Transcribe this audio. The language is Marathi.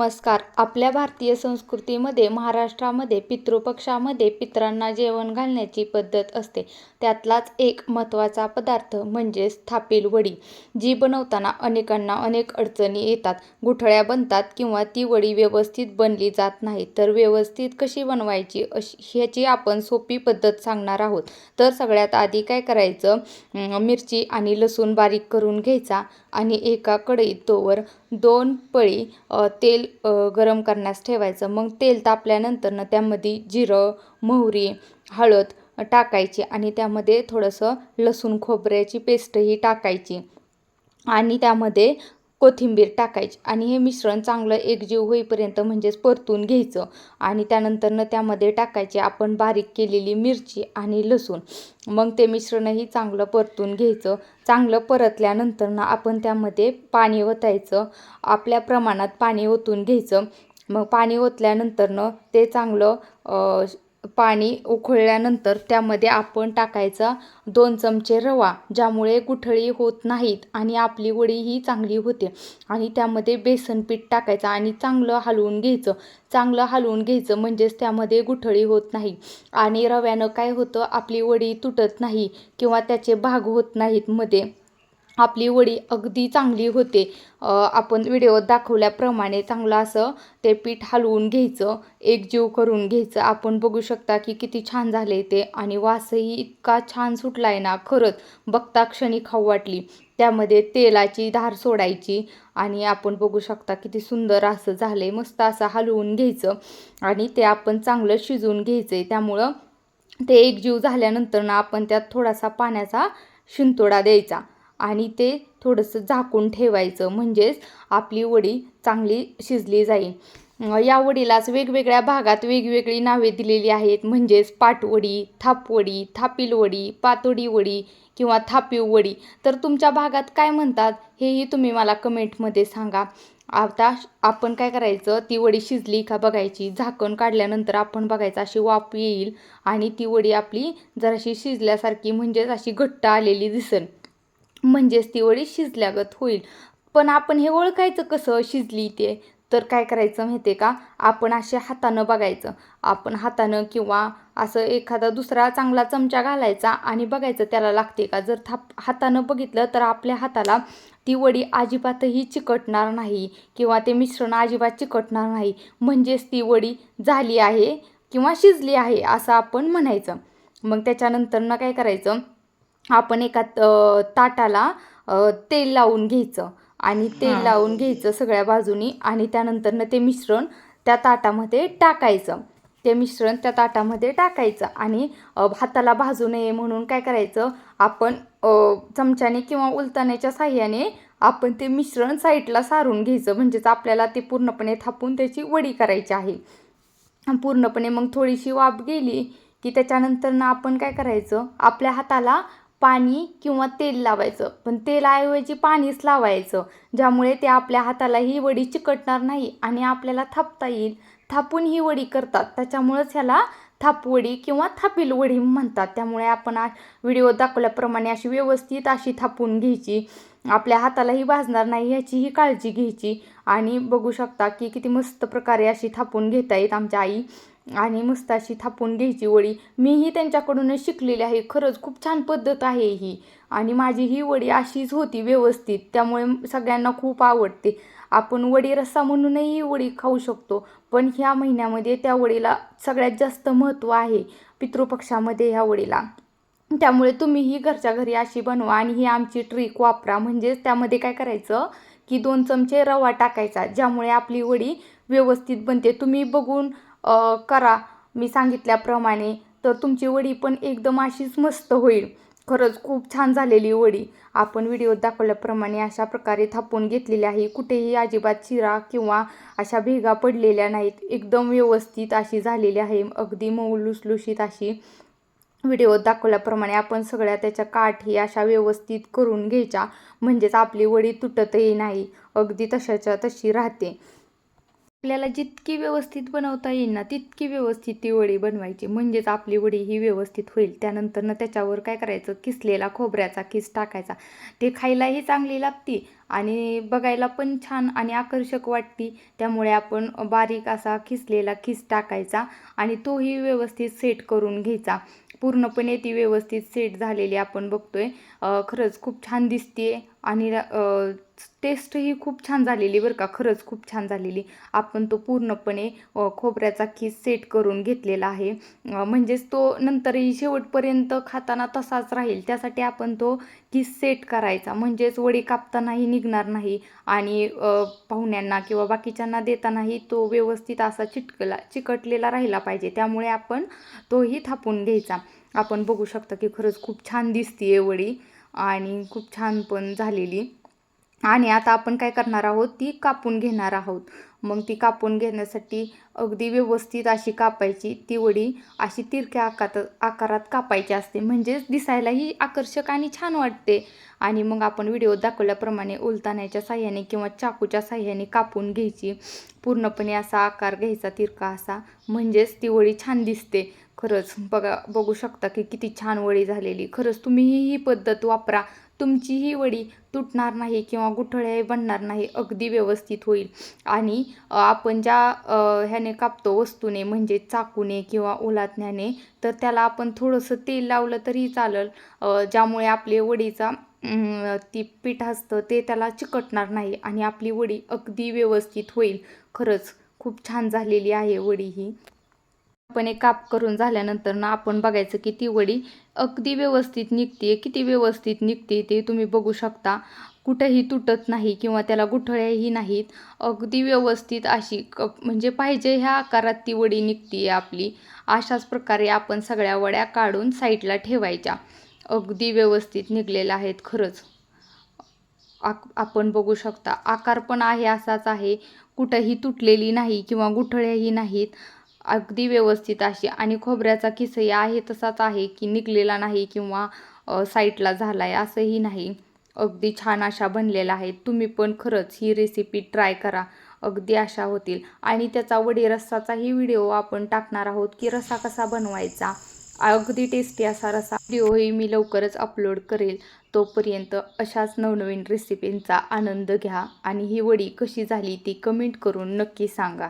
नमस्कार आपल्या भारतीय संस्कृतीमध्ये महाराष्ट्रामध्ये पितृपक्षामध्ये पितरांना जेवण घालण्याची पद्धत असते. त्यातलाच एक महत्त्वाचा पदार्थ म्हणजेच थापील वडी जी बनवताना अनेकांना अनेक अडचणी येतात. गुठळ्या बनतात किंवा ती वडी व्यवस्थित बनली जात नाही तर व्यवस्थित कशी बनवायची अशी ह्याची आपण सोपी पद्धत सांगणार आहोत. तर सगळ्यात आधी काय करायचं? मिरची आणि लसूण बारीक करून घ्यायचा आणि एका कढईत तोवर दोन पळी तेल गरम करण्यास ठेवायचं. मग तेल तापल्यानंतर ना त्यामध्ये जिरं मोहरी हळद टाकायची आणि त्यामध्ये थोडंसं लसूण खोबऱ्याची पेस्टही टाकायची. आणि त्यामध्ये कोथिंबीर टाकायची आणि हे मिश्रण चांगलं एकजीव होईपर्यंत म्हणजेच परतून घ्यायचं. आणि त्यानंतरनं त्यामध्ये टाकायची आपण बारीक केलेली मिरची आणि लसूण. मग ते मिश्रणही चांगलं परतून घ्यायचं. चांगलं परतल्यानंतरनं आपण त्यामध्ये पाणी ओतायचं. आपल्या प्रमाणात पाणी ओतून घ्यायचं. मग पाणी ओतल्यानंतरनं ते चांगलं पाणी उकळल्यानंतर त्यामध्ये आपण टाकायचा दोन चमचे रवा ज्यामुळे गुठळी होत नाहीत आणि आपली वडी ही चांगली होते. आणि त्यामध्ये बेसन पीठ टाकायचं आणि चांगलं हलवून घ्यायचं. चांगलं हलवून घ्यायचं म्हणजेच त्यामध्ये गुठळी होत नाही. आणि रव्यानं काय होतं? आपली वडी तुटत नाही किंवा त्याचे भाग होत नाहीत मध्ये. आपली वडी अगदी चांगली होते. आपण व्हिडिओत दाखवल्याप्रमाणे चांगलं असं ते पीठ हलवून घ्यायचं एकजीव करून घ्यायचं. आपण बघू शकता की किती छान झाले ते आणि वासही इतका छान सुटला आहे ना खरंच बघता क्षणी खाऊ वाटली. त्यामध्ये तेलाची धार सोडायची आणि आपण बघू शकता किती सुंदर असं झालं आहे मस्त असं हलवून घ्यायचं आणि ते आपण चांगलं शिजवून घ्यायचं आहे त्यामुळं ते एकजीव झाल्यानंतर ना आपण त्यात थोडासा पाण्याचा शिंतोडा द्यायचा. आणि ते थोडंसं झाकून ठेवायचं. म्हणजेच आपली वडी चांगली शिजली जाईल. या वडीलाच वेगवेगळ्या भागात वेगवेगळी नावे दिलेली आहेत. म्हणजेच पाटवडी थापवडी थापिलवडी पातोडी वडी किंवा थापीव वडी तर तुमच्या भागात काय म्हणतात हेही तुम्ही मला कमेंटमध्ये सांगा. आता आपण काय करायचं ती वडी शिजली का बघायची. झाकण काढल्यानंतर आपण बघायचं अशी वाफ येईल आणि ती वडी आपली जराशी शिजल्यासारखी म्हणजेच अशी घट्ट आलेली दिसेल. म्हणजेच ती वडी शिजल्यागत होईल. पण आपण हे ओळखायचं कसं? शिजली ते. तर काय करायचं माहिती आहे का? आपण असे हातानं बघायचं. आपण हातानं किंवा असं एखादा दुसरा चांगला चमचा घालायचा आणि बघायचं त्याला लागते का? जर थाप हातानं बघितलं तर आपल्या हाताला ती वडी अजिबातही चिकटणार नाही किंवा ते मिश्रण अजिबात चिकटणार नाही. म्हणजेच ती वडी झाली आहे किंवा शिजली आहे असं आपण म्हणायचं. मग त्याच्यानंतर काय करायचं? आपण एका ताटाला तेल लावून घ्यायचं. आणि तेल. लावून घ्यायचं सगळ्या बाजूनी आणि त्यानंतरनं ते मिश्रण त्या ताटामध्ये टाकायचं. ते मिश्रण त्या ताटामध्ये टाकायचं आणि हाताला भाजू नये म्हणून काय करायचं? आपण चमच्याने किंवा उलताण्याच्या साह्याने आपण ते मिश्रण साईडला सारून घ्यायचं. म्हणजेच आपल्याला ते पूर्णपणे थापून त्याची वडी करायची आहे. पूर्णपणे मग थोडीशी वाफ गेली की त्याच्यानंतर ना आपण काय करायचं? आपल्या हाताला पाणी किंवा तेल लावायचं. पण तेलाऐवजी पाणीच लावायचं ज्यामुळे ते आपल्या हाताला ही वडी चिकटणार नाही आणि आपल्याला थापता येईल. थापून ही वडी करतात. त्याच्यामुळंच ह्याला थापवडी किंवा थापील वडी म्हणतात. त्यामुळे आपण व्हिडिओ दाखवल्याप्रमाणे अशी व्यवस्थित अशी थापून घ्यायची. आपल्या हातालाही भाजणार नाही ह्याचीही काळजी घ्यायची. आणि बघू शकता की किती मस्त प्रकारे अशी थापून घेता येत आमच्या आई. आणि मस्ताशी थापून घ्यायची वडी. मीही त्यांच्याकडूनच शिकलेली आहे. खरंच खूप छान पद्धत आहे ही. आणि माझी ही वडी अशीच होती व्यवस्थित. त्यामुळे सगळ्यांना खूप आवडते. आपण वडी रस्सा म्हणूनही ही वडी खाऊ शकतो. पण ह्या महिन्यामध्ये त्या वडीला सगळ्यात जास्त महत्त्व आहे पितृपक्षामध्ये ह्या वडीला. त्यामुळे तुम्ही ही घरच्या घरी अशी बनवा आणि ही आमची ट्रिक वापरा. म्हणजेच त्यामध्ये काय करायचं की दोन चमचे रवा टाकायचा ज्यामुळे आपली वडी व्यवस्थित बनते. तुम्ही बघून करा. मी सांगितल्याप्रमाणे तर तुमची वडी पण एकदम अशीच मस्त होईल. खरंच खूप छान झालेली वडी. आपण व्हिडिओत दाखवल्याप्रमाणे अशा प्रकारे थापून घेतलेली आहे. कुठेही अजिबात चिरा किंवा अशा भेगा पडलेल्या नाहीत. एकदम व्यवस्थित अशी झालेली आहे. अगदी मऊ लुसलुशीत अशी व्हिडिओत दाखवल्याप्रमाणे आपण सगळ्या त्याच्या काठी अशा व्यवस्थित करून घ्यायच्या. म्हणजेच आपली वडी तुटतही नाही. अगदी तशाच्या तशी राहते. आपल्याला जितकी व्यवस्थित बनवता येईल ना तितकी व्यवस्थित ती वडी बनवायची. म्हणजेच आपली वडी ही व्यवस्थित होईल. त्यानंतर ना त्याच्यावर काय करायचं? किसलेला खोबऱ्याचा किस टाकायचा. ते खायलाही चांगली लागती आणि बघायला पण छान आणि आकर्षक वाटती. त्यामुळे आपण बारीक असा किसलेला खिस टाकायचा आणि तोही व्यवस्थित सेट करून घ्यायचा. पूर्णपणे ती व्यवस्थित सेट झालेली आपण बघतोय. खरंच खूप छान दिसते आणि टेस्टही खूप छान झालेली बरं का. खरंच खूप छान झालेली. आपण तो पूर्णपणे खोबऱ्याचा खीस सेट करून घेतलेला आहे. म्हणजेच तो नंतरही शेवटपर्यंत खाताना तसाच राहील. त्यासाठी आपण तो खीस सेट करायचा. म्हणजेच वडी कापतानाही निघणार नाही आणि पाहुण्यांना किंवा बाकीच्यांना देतानाही तो व्यवस्थित असा चिटकला चिकटलेला राहिला पाहिजे. त्यामुळे आपण तोही थापून घ्यायचा. आपण बघू शकता की खरंच खूप छान दिसतीये वडी. आणि खूप छान पण झालेली. आणि आता आपण काय करणार आहोत ती कापून घेणार आहोत. मग ती कापून घेण्यासाठी अगदी व्यवस्थित अशी कापायची ती वडी अशी तिरक्या आकारात आकारात कापायची असते. म्हणजेच दिसायलाही आकर्षक आणि छान वाटते. आणि मग आपण व्हिडिओ दाखवल्याप्रमाणे उलताण्याच्या साह्याने किंवा चाकूच्या साह्याने कापून घ्यायची. पूर्णपणे असा आकार घ्यायचा तिरका असा. म्हणजेच ती वडी छान दिसते. खरंच बघा बघू शकता की किती छान वडी झालेली. खरंच तुम्हीही ही पद्धत वापरा. तुमची ही वडी तुटणार नाही किंवा गुठळ्याही बनणार नाही अगदी व्यवस्थित होईल. आणि आपण ज्या ह्याने कापतो वस्तूने म्हणजे चाकूने किंवा ओलातण्याने तर त्याला आपण थोडंसं तेल लावलं तरी चालेल. ज्यामुळे आपले वडीचा ती पीठ असतं ते त्याला चिकटणार नाही आणि आपली वडी अगदी व्यवस्थित होईल. खरंच खूप छान झालेली आहे वडी ही. आपण एक काप करून झाल्यानंतर ना आपण बघायचं की ती वडी अगदी व्यवस्थित निघते किती व्यवस्थित निघते ते तुम्ही बघू शकता. कुठंही तुटत नाही किंवा त्याला गुठळ्याही नाहीत. अगदी व्यवस्थित अशी क म्हणजे पाहिजे ह्या आकारात ती वडी निघते आपली. अशाच प्रकारे आपण सगळ्या वड्या काढून साईडला ठेवायच्या. अगदी व्यवस्थित निघलेल्या आहेत खरंच. आक आपण बघू शकता. आकार पण आहे असाच आहे. कुठंही तुटलेली नाही किंवा गुठळ्याही नाहीत. अगदी व्यवस्थित अशी. आणि खोबऱ्याचा किसही आहे तसाच आहे की निघलेला नाही किंवा साईटला झाला आहे असंही नाही. अगदी छान अशा बनलेल्या आहेत. तुम्ही पण खरंच ही रेसिपी ट्राय करा. अगदी अशा होतील. आणि त्याचा वडी रस्साचाही व्हिडिओ आपण टाकणार आहोत की रस्सा कसा बनवायचा. अगदी टेस्टी असा रसा व्हिडिओही मी लवकरच अपलोड करेल. तोपर्यंत अशाच नवनवीन रेसिपींचा आनंद घ्या. आणि ही वडी कशी झाली ती कमेंट करून नक्की सांगा.